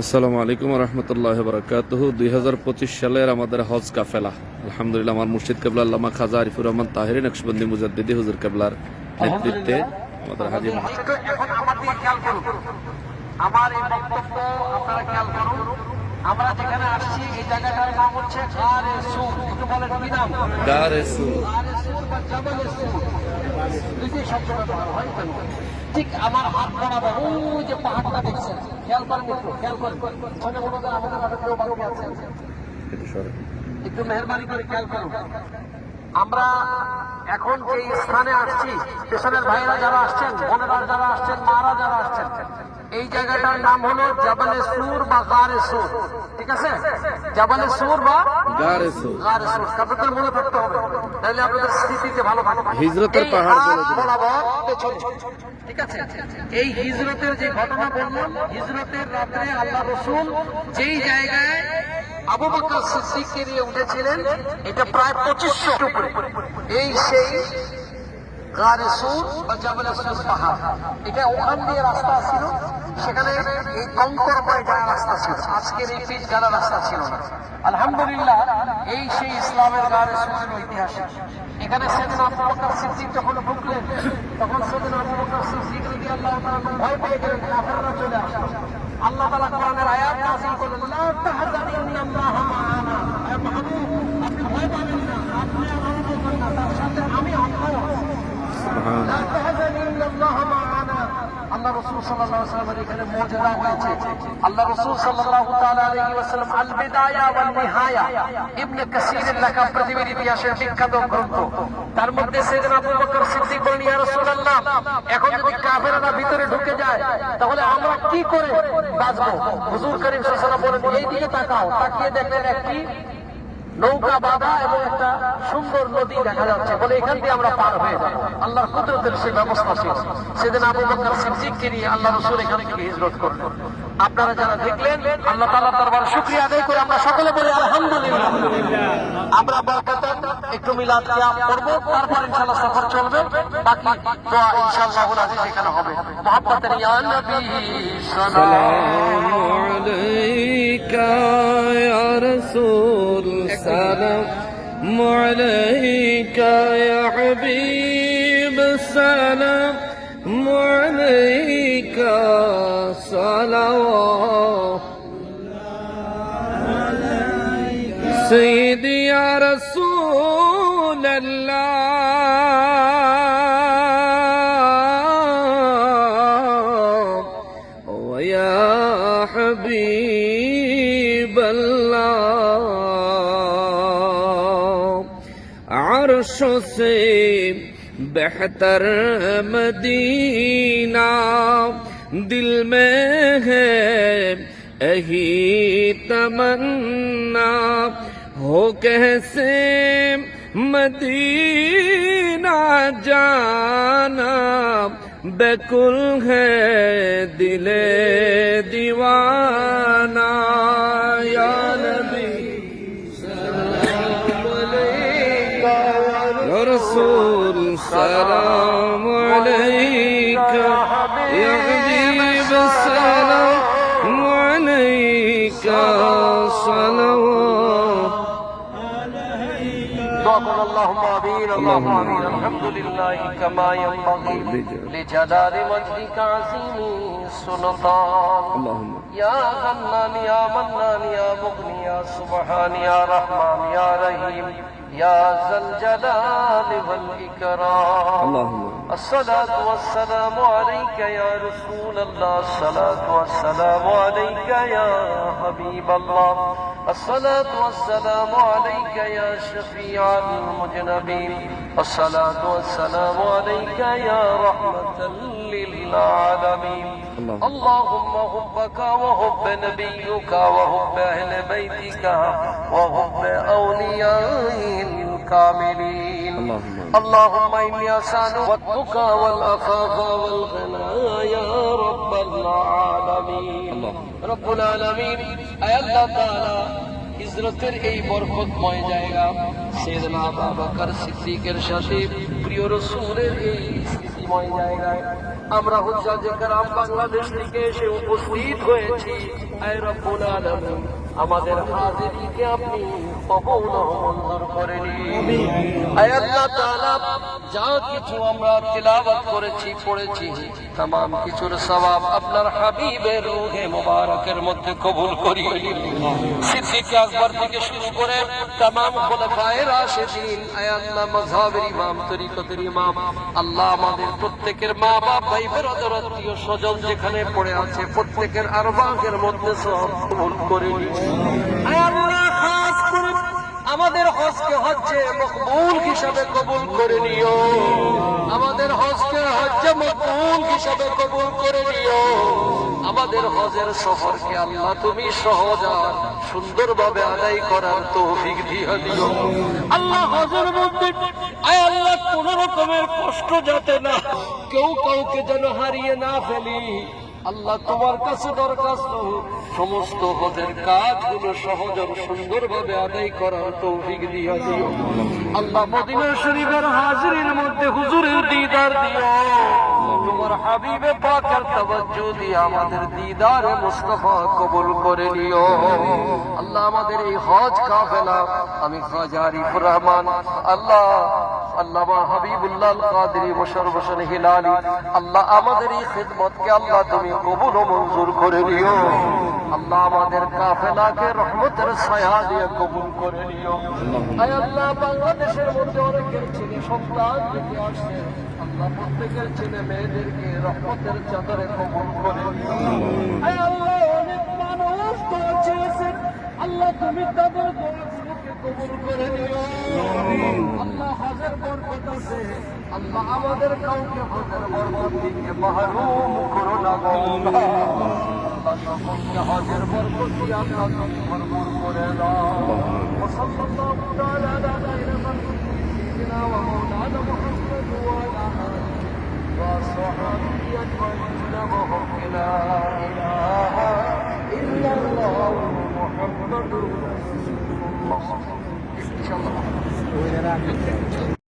আসসালামু আলাইকুম রহমতুল্লাহ বরকাতহ। দুই হাজার পঁচিশ সালের আমাদের হজ কাফেলা। আলহামদুলিল্লাহ আমার মুর্শিদ কেবলা আল্লামা খাজা আরিফুর রহমান তাহির নকশবন্দি মুজাদ্দিদি হুজুর কেবলার নেতৃত্বে আমাদের হাজি মোহাম্মদ একটু এখন আমার দিকে খেয়াল করুন আমার এই বক্তব্য আপনারা খেয়াল করুন। আমরা যেখানে আসছি এই জায়গাটার নাম হচ্ছে গারে সুর। একটু বলেন কি নাম? গারে সুর। গারে সুর বা জাবালে সুর। দুইটি শব্দ ব্যবহার হয়। ঠিক আমার হাত বরাবর ওই যে পাহাড়টা দেখছেন। খেয়াল করেন একটু খেয়াল করেন। ছোট বড়দের আমাদের আরও কেউ বাকি আছেন। একটু মেহরবানি করে খেয়াল করুন। আমরা এখন যে স্থানে আসছি পেছনের ভাইরা যারা আসছেন বোনেরা যারা আসছেন মারা যারা আসছেন এই জায়গাটার নাম হলো জাবালে সুর বা গারে সুর ঠিক আছে? জাবালে সুর বা গারে সুর। গারে সুর আপনাদের মনে থাকতে হবে। তাহলে আপনাদের স্মৃতিতে ভালো থাকবে হিজরতের পাহাড়। বরাবর পেছনে। ঠিক আছে? এই হিজরতের যে ঘটনা বললাম, হিজরতের রাত্রে আল্লাহ রসুল যেই জায়গায় আবু বকর সিদ্দিককে নিয়ে উঠেছিলেন, এটা প্রায় পঁচিশশো উপরে। এই সেই গারে সুর বা জামালা সুর পাহাড়। এটা ওখান দিয়ে রাস্তা ছিল। সেখানে এই কঙ্করময় যাওয়ার রাস্তা ছিল। আজকের এই পিচ গাড়া রাস্তা ছিল না। আলহামদুলিল্লাহ, এই সেই ইসলামের গারে সুরের ঐতিহাস এখানে সেদিন আবু বকর সিদ্দিক যখন ঢুকলেন, তখন সেদিন আবু বকর রাদিয়াল্লাহু তাআলা ভয় পেয়ে গেলেন, কাফেররা চলে আসলো। আল্লাহ তাআলা কোরআনের আয়াত নাযিল করলেন, লা তাহজানু ইন্নাল্লাহা মা'ানা হে সাল্লাল্লাহু আলাইহি ওয়াসাল্লামের এখানে মুজিজা হয়েছে আল্লাহ রসুল সাল্লাল্লাহু তাআলা আলাইহি ওয়াসাল্লাম আল বিদায়া ওয়াল নিহায়া ইবনে কাসিরের লেখা পৃথিবীর ইতিহাসের বিখ্যাত গ্রন্থ তার মধ্যে সাইয়েদনা আবু বকর সিদ্দিক বলেন, ইয়া রাসূলুল্লাহ, এখন যদি কাফেররা ভিতরে ঢুকে যায়, তাহলে আমরা কি করে বাঁচবো? হুজুর করিম সাল্লাল্লাহু আলাইহি ওয়াসাল্লাম বলেন, এই দিকে তাকাও, তাকিয়ে দেখলেন একটি নৌকা, বাধা এবং একটা সুন্দর নদী দেখা যাচ্ছে বলে এখান দিয়ে আমরা পার হয়ে যাব আল্লাহর কুদরতের সে ব্যবস্থা ছিল। সেদিন আবু বকর সিদ্দিককে নিয়ে আল্লাহ রসুল এখান থেকে হিজরত করলেন। আপনারা যারা দেখলেন, আল্লাহ তাআলা দরবার শুকরিয়া আদায় করে আমরা সকলে বলি, আলহামদুলিল্লাহ। আমরা বরকতান একটু মিলাদ কিয়াম করব, তারপর ইনশাআল্লাহ সফর চলবে। বাকি দোয়া ইনশাআল্লাহ আজ এখানে হবে। মুহাব্বতান ইয়া নবী সালাম আলাইকা ইয়া রাসূল। رسول سلام عليك يا حبيب السلام. عليك صلوات. سيدي يا رسول الله. ويا حبيب फर्शों से बेहतर मदीना, दिल में है यही तमन्ना। हो कैसे मदीना जाना, बेकुल है दिले दीवाना। यार رسول سلام عليك. يا حبيب السلام عليك. صلوات. اللهم آمين. اللهم آمين. الحمد لله كما ينبغي لجلال وجهك عظيم السلطان اللهم يا غنان يا منان يا مغني يا سبحان يا رحمن يا رحيم. يا ذا الجلال والإكرام. اللهم الصلاة والسلام عليك يا رسول الله. الصلاة والسلام عليك يا حبيب الله. الصلاة والسلام عليك يا شفيع المجنبين. الصلاة والسلام عليك يا رحمة للعالمين. اللهم. اللهم حبك وحب نبيك وحب أهل بيتك. وحب أولياء الكاملين اللهم. اللهم إني أسألك والتقى والعفاف والغنى يا رب العالمين اللهم. رب العالمين أي الله تعالى হিজরতের এই বরকতময় জায়গা সেদনা আবু বকর সিদ্দিকের সাথে প্রিয় রসুলের এই স্মৃতিময় জায়গায় আমরা হুজ্জাজে কেরাম বাংলাদেশ থেকে এসে উপস্থিত হয়েছি আয় রব্বুল আলামিন আমাদের হাজিরিকে আপনি কবুল ও মঞ্জুর করে নিন আয় আল্লাহ তাআলা যা কিছু আমরা তিলাওয়াত করেছি পড়েছি तमाम কিছুর সওয়াব আপনার হাবিবের রূহে মোবারকের মধ্যে কবুল করিয়ে নিন সিদ্দিক আকবর থেকে শুরু করে तमाम খোলাফায়ে রাশিদিন আয় আল্লাহ মাযহাবের ইমাম তরিকতের ইমাম আল্লাহ আমাদের প্রত্যেকের মা বাপ ভাই বেরাদর আত্মীয় স্বজন যেখানে পড়ে আছে প্রত্যেকের আরবাহের মধ্যে সব কবুল করে নিন আমাদের হজকে হজ্জে মকবুল হিসাবে কবুল করে নিও। আমাদের হজকে হজ্জে মকবুল হিসাবে কবুল করে নিও। আমাদের হজের শহরকে আল্লাহ তুমি সহজ আর সুন্দরভাবে আদায় করার তৌফিক দিয়ে দিও। আল্লাহ হজের মধ্যে, আয় আল্লাহ কোন রকমের কষ্ট যাতে না, কেউ কাউকে যেন হারিয়ে না ফেলি। আল্লাহ তোমার কাছে দরখাস্ত সমস্ত হজের কাজগুলো সহজ ও সুন্দরভাবে আদায় করার তৌফিক দিয়া দিও। আল্লাহ মদিনা শরীফের হাজিরের মধ্যে হুজুরের দিদার দিও তোমার হাবিবে পাকের তাওয়াজ্জু দিয়ে আমাদের দিদার মুস্তাফা কবুল করে নিও। আল্লাহ আমাদের এই হজ কাফেলা, আমি খাজা আরিফুর রহমান। আল্লাহ আল্লামা হাবিবুল্লাহ কাদরি হোসেন হিলালি। আল্লাহ আমাদের এই খিদমতকে আল্লাহ তুমি কবুল ও মঞ্জুর করে নিও। আল্লাহ আমাদের কাফেলাকে রহমতের ছায়া দিয়ে কবুল করে নিও। আয় আল্লাহ, বাংলাদেশের মধ্যে অনেকের ছেলে সন্তান আসছে। আল্লাহ প্রত্যেকের ছেলে মেয়েদেরকে রহমতের চাদরে কবুল করে নিও। আয় আল্লাহ, অনেক মানুষ দোয়া আল্লাহ তুমি তাদের দোয়াগুলোকে কবুল করে নিও আল্লাহ হাজার বরকত আছে আল্লাহ আমাদের কাউকে হজের বরকত থেকে মাহরুম করো না গো আল্লাহ সকলকে হজের বরকত দিয়ে আল্লাহ তুমি ভরপুর করে দাও وصلى الله تعالى على خير خلقه سيدنا ومولانا محمد back.